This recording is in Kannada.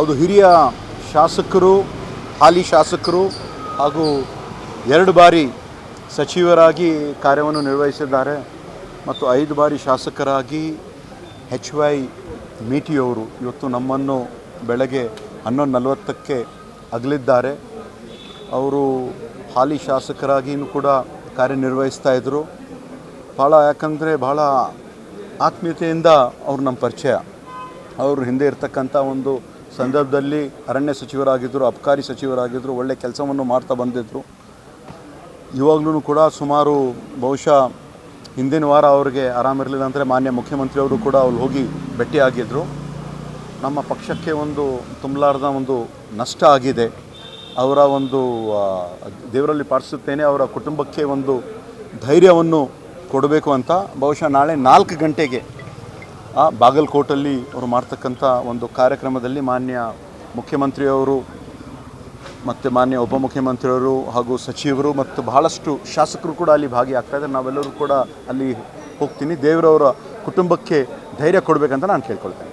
ಹೌದು, ಹಿರಿಯ ಶಾಸಕರು, ಹಾಲಿ ಶಾಸಕರು ಹಾಗೂ ಎರಡು ಬಾರಿ ಸಚಿವರಾಗಿ ಕಾರ್ಯವನ್ನು ನಿರ್ವಹಿಸಿದ್ದಾರೆ ಮತ್ತು ಐದು ಬಾರಿ ಶಾಸಕರಾಗಿ ಎಚ್ ವೈ ಮೀಟಿಯವರು ಇವತ್ತು ನಮ್ಮನ್ನು ಬೆಳಗ್ಗೆ ಹನ್ನೊಂದು ನಲವತ್ತಕ್ಕೆ ಅಗಲಿದ್ದಾರೆ. ಅವರು ಹಾಲಿ ಶಾಸಕರಾಗಿಯೂ ಕೂಡ ಕಾರ್ಯನಿರ್ವಹಿಸ್ತಾ ಇದ್ದರು. ಭಾಳ ಯಾಕಂದರೆ ಭಾಳ ಆತ್ಮೀಯತೆಯಿಂದ ಅವ್ರು ನಮ್ಮ ಪರಿಚಯ. ಅವರು ಹಿಂದೆ ಇರ್ತಕ್ಕಂಥ ಒಂದು ಸಂದರ್ಭದಲ್ಲಿ ಅರಣ್ಯ ಸಚಿವರಾಗಿದ್ದರು ಅಬಕಾರಿ ಸಚಿವರಾಗಿದ್ದರು ಒಳ್ಳೆ ಕೆಲಸವನ್ನು ಮಾಡ್ತಾ ಬಂದಿದ್ದರು ಇವಾಗಲೂ ಕೂಡ ಸುಮಾರು ಬಹುಶಃ ಹಿಂದಿನ ವಾರ ಅವರಿಗೆ ಆರಾಮಿರಲಿಲ್ಲ ಅಂದರೆ ಮಾನ್ಯ ಮುಖ್ಯಮಂತ್ರಿಯವರು ಕೂಡ ಅವ್ರು ಹೋಗಿ ಭೇಟಿಯಾಗಿದ್ದರು ನಮ್ಮ ಪಕ್ಷಕ್ಕೆ ಒಂದು ತುಂಬಲಾರದ ಒಂದು ನಷ್ಟ ಆಗಿದೆ. ಅವರ ಒಂದು ದೇವರಲ್ಲಿ ಪಾಠಿಸುತ್ತೇನೆ ಅವರ ಕುಟುಂಬಕ್ಕೆ ಒಂದು ಧೈರ್ಯವನ್ನು ಕೊಡಬೇಕು ಅಂತ ಬಹುಶಃ ನಾಳೆ ನಾಲ್ಕು ಗಂಟೆಗೆ ಆ ಬಾಗಲಕೋಟಲ್ಲಿ ಅವರು ಮಾಡ್ತಕ್ಕಂಥ ಒಂದು ಕಾರ್ಯಕ್ರಮದಲ್ಲಿ ಮಾನ್ಯ ಮುಖ್ಯಮಂತ್ರಿಯವರು ಮತ್ತು ಮಾನ್ಯ ಉಪಮುಖ್ಯಮಂತ್ರಿಯವರು ಹಾಗೂ ಸಚಿವರು ಮತ್ತು ಬಹಳಷ್ಟು ಶಾಸಕರು ಕೂಡ ಅಲ್ಲಿ ಭಾಗಿಯಾಗ್ತಾ ಇದ್ದಾರೆ. ನಾವೆಲ್ಲರೂ ಕೂಡ ಅಲ್ಲಿ ಹೋಗ್ತೀನಿ. ದೇವರವರ ಕುಟುಂಬಕ್ಕೆ ಧೈರ್ಯ ಕೊಡಬೇಕಂತ ನಾನು ಕೇಳ್ಕೊಳ್ತೇನೆ.